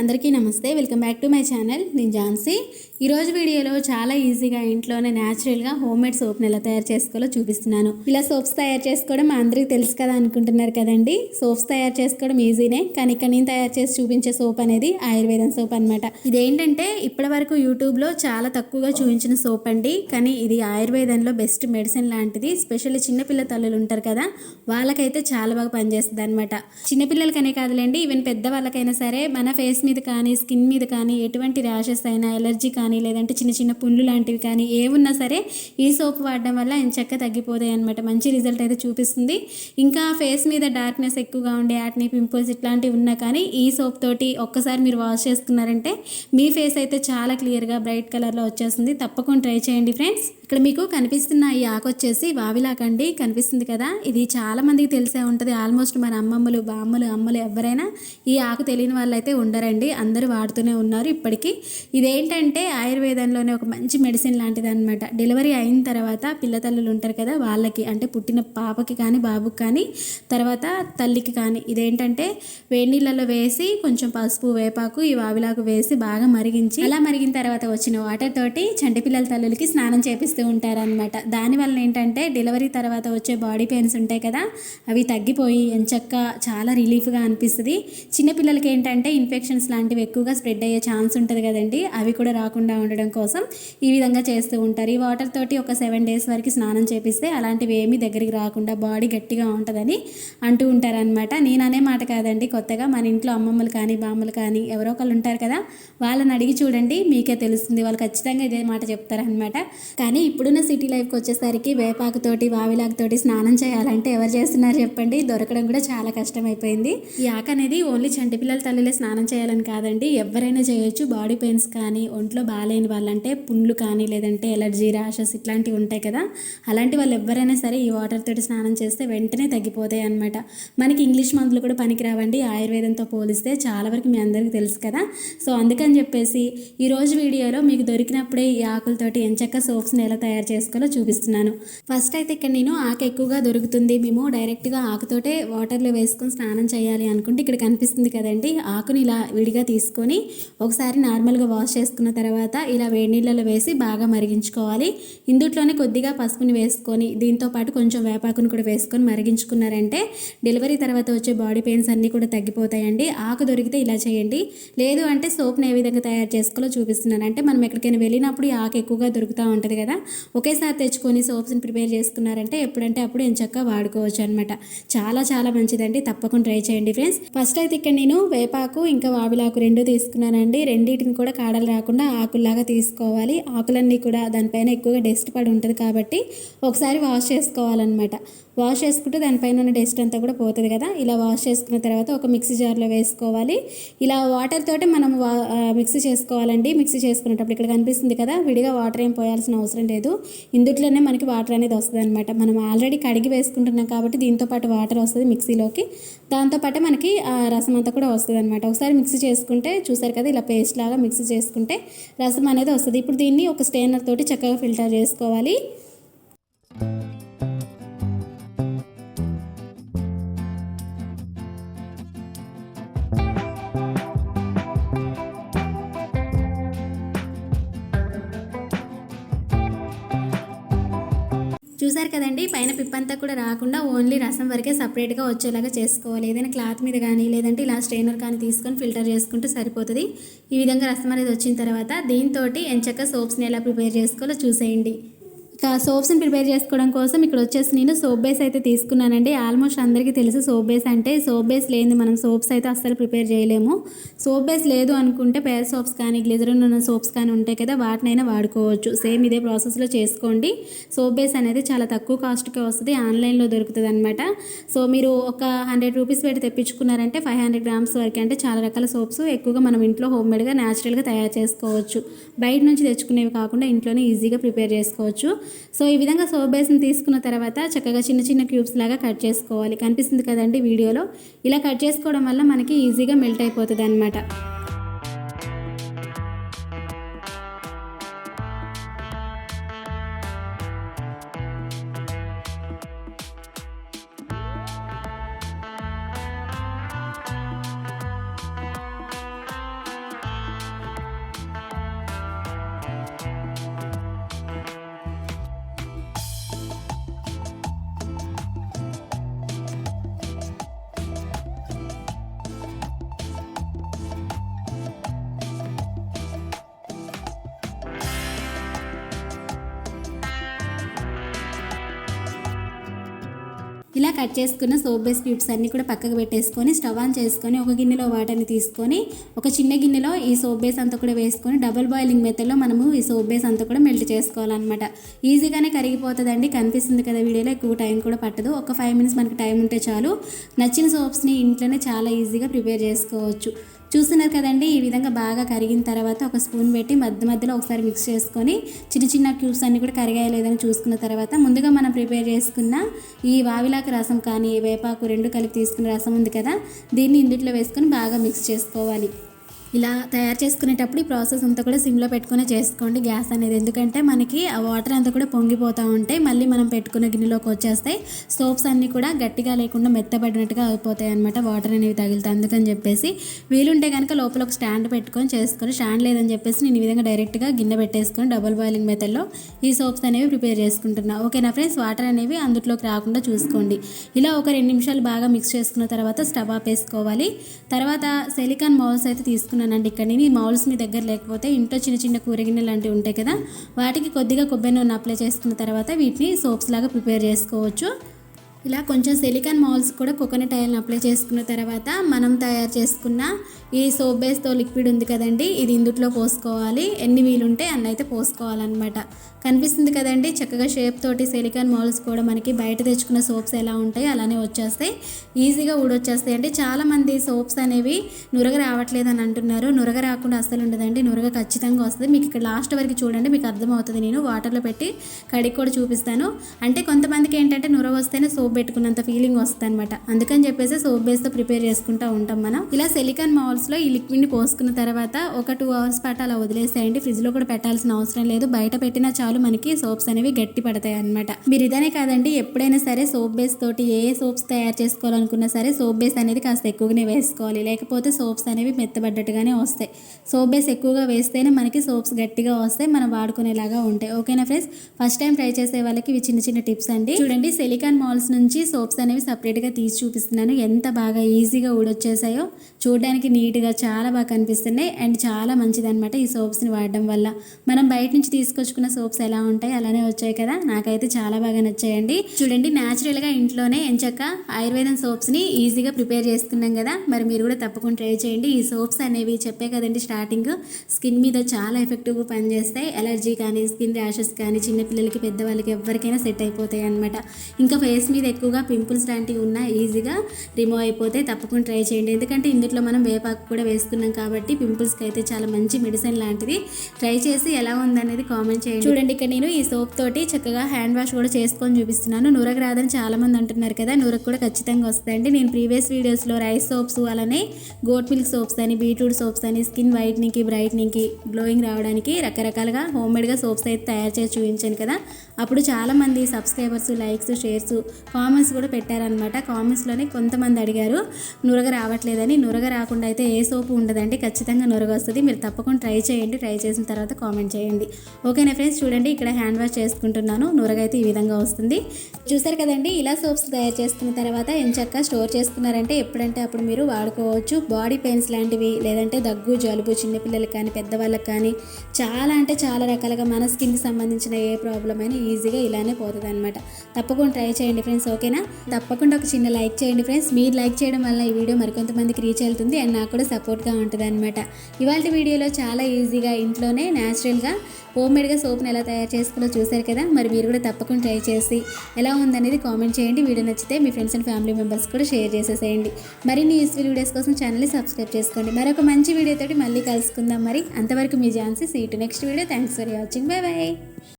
అందరికీ నమస్తే. Welcome back to my channel నేను ఝాన్సీ. ఈరోజు వీడియోలో చాలా ఈజీగా ఇంట్లోనే న్యాచురల్గా హోమ్ మేడ్ సోప్ని ఎలా తయారు చేసుకోవాలో చూపిస్తున్నాను. ఇలా సోప్స్ తయారు చేసుకోవడం మా అందరికీ తెలుసు కదా అనుకుంటున్నారు కదండి. సోప్స్ తయారు చేసుకోవడం ఈజీనే కానీ ఇక్కడ నేను తయారు చేసి చూపించే సోప్ అనేది ఆయుర్వేదం సోప్ అనమాట ఇదేంటంటే ఇప్పటి వరకు యూట్యూబ్లో చాలా తక్కువగా చూపించిన సోప్ అండి. కానీ ఇది ఆయుర్వేదంలో బెస్ట్ మెడిసిన్ లాంటిది. స్పెషల్లీ చిన్నపిల్ల తల్లులు ఉంటారు కదా వాళ్ళకైతే చాలా బాగా పనిచేస్తుంది అనమాట చిన్నపిల్లలకనే కాదులేండి ఈవెన్ పెద్ద వాళ్ళకైనా సరే మన ఫేస్ మీద కానీ స్కిన్ మీద కానీ ఎటువంటి ర్యాషెస్ అయినా ఎలర్జీ కానీ లేదంటే చిన్న చిన్న పుండ్లు లాంటివి కానీ ఏమున్నా సరే ఈ సోప్ వాడడం వల్ల ఎంచక్క తగ్గిపోతాయి అనమాట మంచి రిజల్ట్ అయితే చూపిస్తుంది. ఇంకా ఫేస్ మీద డార్క్నెస్ ఎక్కువగా ఉండే యాట్నీ పింపుల్స్ ఇట్లాంటివి ఉన్నా కానీ ఈ సోప్ తోటి ఒక్కసారి మీరు వాష్ చేసుకున్నారంటే మీ ఫేస్ అయితే చాలా క్లియర్గా బ్రైట్ కలర్లో వచ్చేస్తుంది. తప్పకుండా ట్రై చేయండి ఫ్రెండ్స్ ఇక్కడ మీకు కనిపిస్తున్న ఈ ఆకు వచ్చేసి వావిలాకండి కనిపిస్తుంది కదా? ఇది చాలా మందికి తెలిసే ఉంటుంది. ఆల్మోస్ట్ మన అమ్మమ్మలు బామ్మలు అమ్మలు ఎవరైనా ఈ ఆకు తెలియని వాళ్ళు అయితే ఉందండి అందరూ వాడుతూనే ఉన్నారు ఇప్పటికీ. ఇదేంటంటే ఆయుర్వేదంలోనే ఒక మంచి మెడిసిన్ లాంటిది అనమాట డెలివరీ అయిన తర్వాత పిల్లతల్లులు ఉంటారు కదా వాళ్ళకి అంటే పుట్టిన పాపకి కానీ బాబుకి కానీ తర్వాత తల్లికి కానీ. ఇదేంటంటే వేడి నీళ్ళలో వేసి కొంచెం పసుపు వేపాకు ఈ వావిలాకు వేసి బాగా మరిగించి అలా మరిగిన తర్వాత వచ్చిన వాటర్ తోటి చంటి పిల్లల తల్లులకి స్నానం చేపిస్తూ ఉంటారనమాట దానివల్ల ఏంటంటే డెలివరీ తర్వాత వచ్చే బాడీ పెయిన్స్ ఉంటాయి కదా అవి తగ్గిపోయి ఎంచక్క చాలా రిలీఫ్గా అనిపిస్తుంది. చిన్నపిల్లలకి ఏంటంటే ఇన్ఫెక్షన్స్ లాంటివి ఎక్కువగా స్ప్రెడ్ అయ్యే ఛాన్స్ ఉంటుంది కదండి. అవి కూడా రాకుండా ఉండడం కోసం ఈ విధంగా చేస్తూ ఉంటారు. ఈ వాటర్ తోటి ఒక సెవెన్ డేస్ వరకు స్నానం చేపిస్తే అలాంటివి ఏమీ దగ్గరికి రాకుండా బాడీ గట్టిగా ఉంటుందని అంటూ ఉంటారనమాట నేను అనే మాట కాదండి. కొత్తగా మన ఇంట్లో అమ్మమ్మలు కానీ బామ్మలు కానీ ఎవరో ఒకళ్ళు ఉంటారు కదా వాళ్ళని అడిగి చూడండి మీకే తెలుస్తుంది. వాళ్ళు ఖచ్చితంగా ఇదే మాట చెప్తారనమాట కానీ ఇప్పుడున్న సిటీ లైఫ్కి వచ్చేసరికి వేపాకుతోటి వావిలాకుతోటి స్నానం చేయాలంటే ఎవరు చేస్తున్నారు చెప్పండి? దొరకడం కూడా చాలా కష్టమైపోయింది. ఈ ఆక అనేది ఓన్లీ చంటి పిల్లల తల్లిలే స్నానం చేయాలని కాదండి. ఎవరైనా చేయొచ్చు. బాడీ పెయిన్స్ కానీ ఒంట్లో బాగాలేని వాళ్ళంటే పుండ్లు కానీ లేదంటే ఎలర్జీ ర్యాషెస్ ఇట్లాంటివి ఉంటాయి కదా. అలాంటి వాళ్ళు ఎవరైనా సరే ఈ వాటర్ తోటి స్నానం చేస్తే వెంటనే తగ్గిపోతాయి అనమాట మనకి ఇంగ్లీష్ మందులు కూడా పనికిరావండి. ఆయుర్వేదంతో పోలిస్తే చాలా వరకు మీ అందరికీ తెలుసు కదా. సో అందుకని చెప్పేసి ఈ రోజు వీడియోలో మీకు దొరికినప్పుడే ఈ ఆకులతోటి ఎంచక్క సోప్స్ని ఎలా తయారు చేసుకోవాలో చూపిస్తున్నాను. ఫస్ట్ అయితే ఇక్కడ నేను ఆకు ఎక్కువగా దొరుకుతుంది. మేము డైరెక్ట్గా ఆకుతోటే వాటర్లో వేసుకొని స్నానం చేయాలి అనుకుంటే ఇక్కడ కనిపిస్తుంది కదండి. ఆకుని ఇలా వేడిగా తీసుకొని ఒకసారి నార్మల్గా వాష్ చేసుకున్న తర్వాత ఇలా వేడి నీళ్ళలో వేసి బాగా మరిగించుకోవాలి. ఇందుట్లోనే కొద్దిగా పసుపుని వేసుకొని దీంతో పాటు కొంచెం వేపాకుని కూడా వేసుకొని మరిగించుకున్నారంటే డెలివరీ తర్వాత వచ్చే బాడీ పెయిన్స్ అన్నీ కూడా తగ్గిపోతాయండి. ఆకు దొరికితే ఇలా చేయండి. లేదు అంటే సోప్ని ఏ విధంగా తయారు చేసుకోవాలో చూపిస్తున్నాను. అంటే మనం ఎక్కడికైనా వెళ్ళినప్పుడు ఈ ఆకు ఎక్కువగా దొరుకుతూ ఉంటుంది కదా. ఒకేసారి తెచ్చుకొని సోప్స్ని ప్రిపేర్ చేసుకున్నారంటే ఎప్పుడంటే అప్పుడు ఎంచక్క వాడుకోవచ్చు అనమాట చాలా చాలా మంచిదండి. తప్పకుండా ట్రై చేయండి ఫ్రెండ్స్. ఫస్ట్ అయితే ఇక్కడ నేను వేపాకు ఇంకా వావిలాకు రెండు తీసుకున్నానండి. రెండింటిని కూడా కాడలు రాకుండా ఆకుల్లాగా తీసుకోవాలి. ఆకులన్నీ కూడా దానిపైన ఎక్కువగా డస్ట్ పడి ఉంటుంది కాబట్టి ఒకసారి వాష్ చేసుకోవాలన్నమాట. వాష్ చేసుకుంటే దానిపైన ఉన్న డస్ట్ అంతా కూడా పోతుంది కదా. ఇలా వాష్ చేసుకున్న తర్వాత ఒక మిక్సీ జార్లో వేసుకోవాలి. ఇలా వాటర్ తోటి మనం వా మిక్సీ చేసుకోవాలండి. మిక్సీ చేసుకునేటప్పుడు ఇక్కడ కనిపిస్తుంది కదా విడిగా వాటర్ ఏం పోయాల్సిన అవసరం లేదు. ఇందుట్లోనే మనకి వాటర్ అనేది వస్తుంది అనమాట మనం ఆల్రెడీ కడిగి వేసుకుంటున్నాం కాబట్టి దీంతో పాటు వాటర్ వస్తుంది మిక్సీలోకి. దాంతోపాటు మనకి రసం అంతా కూడా వస్తుంది అనమాట ఒకసారి మిక్సీ చేసుకుంటే చూసారు కదా ఇలా పేస్ట్ లాగా మిక్సీ చేసుకుంటే రసం అనేది వస్తుంది. ఇప్పుడు దీన్ని ఒక స్టేనర్ తోటి చక్కగా ఫిల్టర్ చేసుకోవాలి. చూసారు కదండి పైన పిప్పంతా కూడా రాకుండా ఓన్లీ రసం వరకే సపరేట్గా వచ్చేలాగా చేసుకోవాలి. ఏదైనా క్లాత్ మీద కానీ లేదంటే ఇలా స్ట్రైనర్ కానీ తీసుకొని ఫిల్టర్ చేసుకుంటే సరిపోతుంది. ఈ విధంగా రసం అనేది వచ్చిన తర్వాత దీంతో ఎంచక్క సోప్స్ని ఎలా ప్రిపేర్ చేసుకోవాలో చూసేయండి. ఇక సోప్స్ని ప్రిపేర్ చేసుకోవడం కోసం ఇక్కడ వచ్చేసి నేను సోప్ బేస్ అయితే తీసుకున్నానండి. ఆల్మోస్ట్ అందరికీ తెలుసు సోప్ బేస్ అంటే సోప్ బేస్ లేని మనం సోప్స్ అయితే అస్సలు ప్రిపేర్ చేయలేము. సోప్ బేస్ లేదు అనుకుంటే పేర్ సోప్స్ కానీ గ్లిజరిన్ ఉన్న సోప్స్ కానీ ఉంటాయి కదా వాటినైనా వాడుకోవచ్చు. సేమ్ ఇదే ప్రాసెస్లో చేసుకోండి. సోప్ బేస్ అనేది చాలా తక్కువ కాస్ట్కే వస్తుంది ఆన్లైన్లో దొరుకుతుంది అనమాట సో మీరు ఒక హండ్రెడ్ రూపీస్ పెట్టి తెప్పించుకున్నారంటే ఫైవ్ హండ్రెడ్ గ్రామ్స్ వరకు అంటే చాలా రకాల సోప్స్ ఎక్కువగా మనం ఇంట్లో హోమ్ మేడ్గా న్యాచురల్గా తయారు చేసుకోవచ్చు. బయట నుంచి తెచ్చుకునేవి కాకుండా ఇంట్లోనే ఈజీగా ప్రిపేర్ చేసుకోవచ్చు. సో ఈ విధంగా సోప్ బేస్ని తీసుకున్న తర్వాత చక్కగా చిన్న చిన్న క్యూబ్స్ లాగా కట్ చేసుకోవాలి. కనిపిస్తుంది కదండి వీడియోలో? ఇలా కట్ చేసుకోవడం వల్ల మనకి ఈజీగా మెల్ట్ అయిపోతుంది అనమాట ఇలా కట్ చేసుకున్న సోప్ బేస్ క్యూబ్స్ అన్నీ కూడా పక్కకు పెట్టేసుకొని స్టవ్ ఆన్ చేసుకొని ఒక గిన్నెలో వాటర్ని తీసుకొని ఒక చిన్న గిన్నెలో ఈ సోప్ బేస్ అంతా కూడా వేసుకొని డబుల్ బాయిలింగ్ మెథడ్లో మనము ఈ సోప్ బేస్ అంతా కూడా మెల్ట్ చేసుకోవాలన్నమాట. ఈజీగానే కరిగిపోతుందండి కనిపిస్తుంది కదా వీడియోలో ఎక్కువ టైం కూడా పట్టదు. ఒక ఫైవ్ మినిట్స్ మనకి టైం ఉంటే చాలు. నచ్చిన సోప్స్ని ఇంట్లోనే చాలా ఈజీగా ప్రిపేర్ చేసుకోవచ్చు. చూస్తున్నారు కదండి ఈ విధంగా బాగా కరిగిన తర్వాత ఒక స్పూన్ పెట్టి మధ్య మధ్యలో ఒకసారి మిక్స్ చేసుకొని చిన్న చిన్న క్యూబ్స్ అన్ని కూడా కరిగాయో లేదని చూసుకున్న తర్వాత ముందుగా మనం ప్రిపేర్ చేసుకున్న ఈ వావిలాకు రసం కానీ వేపాకు రెండు కలిపి తీసుకున్న రసం ఉంది కదా దీన్ని ఇందుట్లో వేసుకొని బాగా మిక్స్ చేసుకోవాలి. ఇలా తయారు చేసుకునేటప్పుడు ఈ ప్రాసెస్ అంతా కూడా సిమ్లో పెట్టుకుని చేసుకోండి గ్యాస్ అనేది. ఎందుకంటే మనకి ఆ వాటర్ అంతా కూడా పొంగిపోతూ ఉంటాయి మళ్ళీ మనం పెట్టుకున్న గిన్నెలోకి వచ్చేస్తాయి సోప్స్ అన్నీ కూడా గట్టిగా లేకుండా మెత్తబడినట్టుగా అయిపోతాయి అనమాట వాటర్ అనేవి తగులుతాయి అందుకని చెప్పేసి వీలుంటే కనుక లోపల ఒక స్టాండ్ పెట్టుకొని చేసుకొని స్టాండ్ లేదని చెప్పేసి నేను ఈ విధంగా డైరెక్ట్గా గిన్నె పెట్టేసుకొని డబుల్ బాయిలింగ్ మెథడ్లో ఈ సోప్స్ అనేవి ప్రిపేర్ చేసుకుంటున్నా. ఓకేనా ఫ్రెండ్స్? వాటర్ అనేవి అందులోకి రాకుండా చూసుకోండి. ఇలా ఒక రెండు నిమిషాలు బాగా మిక్స్ చేసుకున్న తర్వాత స్టవ్ ఆపేసుకోవాలి. తర్వాత సెలికాన్ మౌల్స్ అయితే తీసుకున్నానండి ఇక్కడ నేను మౌల్స్ మీ దగ్గర లేకపోతే ఇంట్లో చిన్న చిన్న కూరగిన్నె లాంటివి ఉంటాయి కదా వాటికి కొద్దిగా కొబ్బరి నూనె అప్లై చేసుకున్న తర్వాత వీటిని సోప్స్ లాగా ప్రిపేర్ చేసుకోవచ్చు. ఇలా కొంచెం సిలికాన్ మౌల్స్ కూడా కోకోనట్ ఆయిల్ని అప్లై చేసుకున్న తర్వాత మనం తయారు చేసుకున్న ఈ సోప్ బేస్తో లిక్విడ్ ఉంది కదండి ఇది ఇందుట్లో పోసుకోవాలి. ఎన్ని వీలుంటే అన్నైతే పోసుకోవాలన్నమాట. కనిపిస్తుంది కదండి. చక్కగా షేప్ తోటి సిలికాన్ మౌల్స్ కూడా మనకి బయట తెచ్చుకున్న సోప్స్ ఎలా ఉంటాయి అలానే వచ్చేస్తాయి. ఈజీగా ఊడొచ్చేస్తాయి అంటే చాలామంది సోప్స్ అనేవి నురగ రావట్లేదు అని అంటున్నారు. నురగ రాకుండా అస్సలు ఉండదండి. నురగ ఖచ్చితంగా వస్తుంది. మీకు ఇక్కడ లాస్ట్ వరకు చూడండి మీకు అర్థమవుతుంది. నేను వాటర్లో పెట్టి కడిగి కూడా చూపిస్తాను. అంటే కొంతమందికి ఏంటంటే నురగ వస్తేనే సోప్ పెట్టుకున్నంత ఫీలింగ్ వస్తుంది అనమాట అందుకని చెప్పేసి సోప్ బేస్తో ప్రిపేర్ చేసుకుంటూ ఉంటాం మనం. ఇలా సిలికాన్ మౌల్స్లో ఈ లిక్విడ్ని పోసుకున్న తర్వాత ఒక టూ అవర్స్ పాటు అలా వదిలేసేయండి. ఫ్రిడ్జ్లో కూడా పెట్టాల్సిన అవసరం లేదు. బయట పెట్టినా చాలు మనకి సోప్స్ అనేవి గట్టి పడతాయి అనమాట మీరు ఇదనే కాదండి ఎప్పుడైనా సరే సోప్ బేస్ తోటి ఏ సోప్స్ తయారు చేసుకోవాలనుకున్నా సరే సోప్ బేస్ అనేది కాస్త ఎక్కువగానే వేసుకోవాలి. లేకపోతే సోప్స్ అనేవి మెత్తబడ్డట్టుగానే వస్తాయి. సోప్ బేస్ ఎక్కువగా వేస్తేనే మనకి సోప్స్ గట్టిగా వస్తాయి మనం వాడుకునేలాగా ఉంటాయి. ఓకేనా ఫ్రెండ్స్? ఫస్ట్ టైం ట్రై చేసే వాళ్ళకి ఇవి చిన్న చిన్న టిప్స్ అండి. చూడండి సిలికాన్ మాల్స్ నుంచి సోప్స్ అనేవి సపరేట్గా తీసి చూపిస్తున్నాను. ఎంత బాగా ఈజీగా ఊడొచ్చేసాయో చూడడానికి నీట్గా చాలా బాగా కనిపిస్తున్నాయి. అండ్ చాలా మంచిది అనమాట ఈ సోప్స్ని వాడడం వల్ల. మనం బయట నుంచి తీసుకొచ్చుకున్న సోప్స్ ఎలా ఉంటాయి అలానే వచ్చాయి కదా. నాకైతే చాలా బాగా నచ్చాయండి. చూడండి న్యాచురల్గా ఇంట్లోనే ఎంచక్క ఆయుర్వేదం సోప్స్ని ఈజీగా ప్రిపేర్ చేసుకున్నాం కదా. మరి మీరు కూడా తప్పకుండా ట్రై చేయండి. ఈ సోప్స్ అనేవి చెప్పే కదండి స్టార్టింగ్. స్కిన్ మీద చాలా ఎఫెక్టివ్గా పనిచేస్తాయి. ఎలర్జీ కానీ స్కిన్ ర్యాషెస్ కానీ చిన్నపిల్లలకి పెద్దవాళ్ళకి ఎవరికైనా సెట్ అయిపోతాయి అనమాట ఇంకా ఫేస్ మీద ఎక్కువగా పింపుల్స్ లాంటివి ఉన్నా ఈజీగా రిమూవ్ అయిపోతే తప్పకుండా ట్రై చేయండి. ఎందుకంటే ఇందులో మనం వేపాకు కూడా వేసుకున్నాం కాబట్టి పింపుల్స్కి అయితే చాలా మంచి మెడిసిన్ లాంటిది. ట్రై చేసి ఎలా ఉందనేది కామెంట్ చేయండి. చూడండి ఇక్కడ నేను ఈ సోప్ తోటి చక్కగా హ్యాండ్ వాష్ కూడా చేసుకొని చూపిస్తున్నాను. నూరకు రాదని చాలా మంది అంటున్నారు కదా నూరకు కూడా ఖచ్చితంగా వస్తాయండి. నేను ప్రీవియస్ వీడియోస్లో రైస్ సోప్స్ అలానే గోట్ మిల్క్ సోప్స్ అని బీట్రూట్ సోప్స్ అని స్కిన్ వైట్నింగ్కి బ్రైట్నింగ్కి గ్లోయింగ్ రావడానికి రకరకాలుగా హోమ్ మేడ్గా సోప్స్ అయితే తయారు చేసి చూపించాను కదా. అప్పుడు చాలామంది సబ్స్క్రైబర్స్ లైక్స్ షేర్స్ కామెంట్స్ కూడా పెట్టారనమాట కామెంట్స్లోనే కొంతమంది అడిగారు నురగ రావట్లేదని. నురగ రాకుండా అయితే ఏ సోపు ఉండదండి ఖచ్చితంగా నురగ వస్తుంది. మీరు తప్పకుండా ట్రై చేయండి. ట్రై చేసిన తర్వాత కామెంట్ చేయండి. ఓకేనా ఫ్రెండ్స్? చూడండి. ఇక్కడ హ్యాండ్ వాష్ చేసుకుంటున్నాను. నూరగైతే ఈ విధంగా వస్తుంది. చూసారు కదండి ఇలా సోప్స్ తయారు చేసుకున్న తర్వాత ఎంచక్క స్టోర్ చేసుకున్నారంటే ఎప్పుడంటే అప్పుడు మీరు వాడుకోవచ్చు. బాడీ పెయిన్స్ లాంటివి లేదంటే దగ్గు జలుబు చిన్నపిల్లలకి కానీ పెద్దవాళ్ళకి కానీ చాలా అంటే చాలా రకాలుగా మన స్కిన్కి సంబంధించిన ఏ ప్రాబ్లం అయినా ఈజీగా ఇలానే పోతుంది అనమాట తప్పకుండా ట్రై చేయండి ఫ్రెండ్స్ ఓకేనా తప్పకుండా ఒక చిన్న లైక్ చేయండి ఫ్రెండ్స్ మీరు లైక్ చేయడం వల్ల ఈ వీడియో మరికొంతమందికి రీచ్ అవుతుంది అండ్ నాకు కూడా సపోర్ట్గా ఉంటుంది అనమాట ఇవాళ వీడియోలో చాలా ఈజీగా ఇంట్లోనే న్యాచురల్గా హోమ్ మేడ్గా సోప్ని ఎలా తయారు చేసుకోవాలో చూశారు కదా మరి మీరు కూడా తప్పకుండా ట్రై చేసి ఎలా ఉందనేది కామెంట్ చేయండి. వీడియో నచ్చితే మీ ఫ్రెండ్స్ అండ్ ఫ్యామిలీ మెంబర్స్ కూడా షేర్ చేసేసేయండి. మరిన్ని యూస్ఫుల్ వీడియోస్ కోసం ఛానల్ని సబ్స్క్రైబ్ చేసుకోండి. మరొక మంచి వీడియోతోటి మళ్ళీ కలుసుకుందాం మరి. అంతవరకు మీ Jhansi seat next video. Thanks for watching. Bye bye.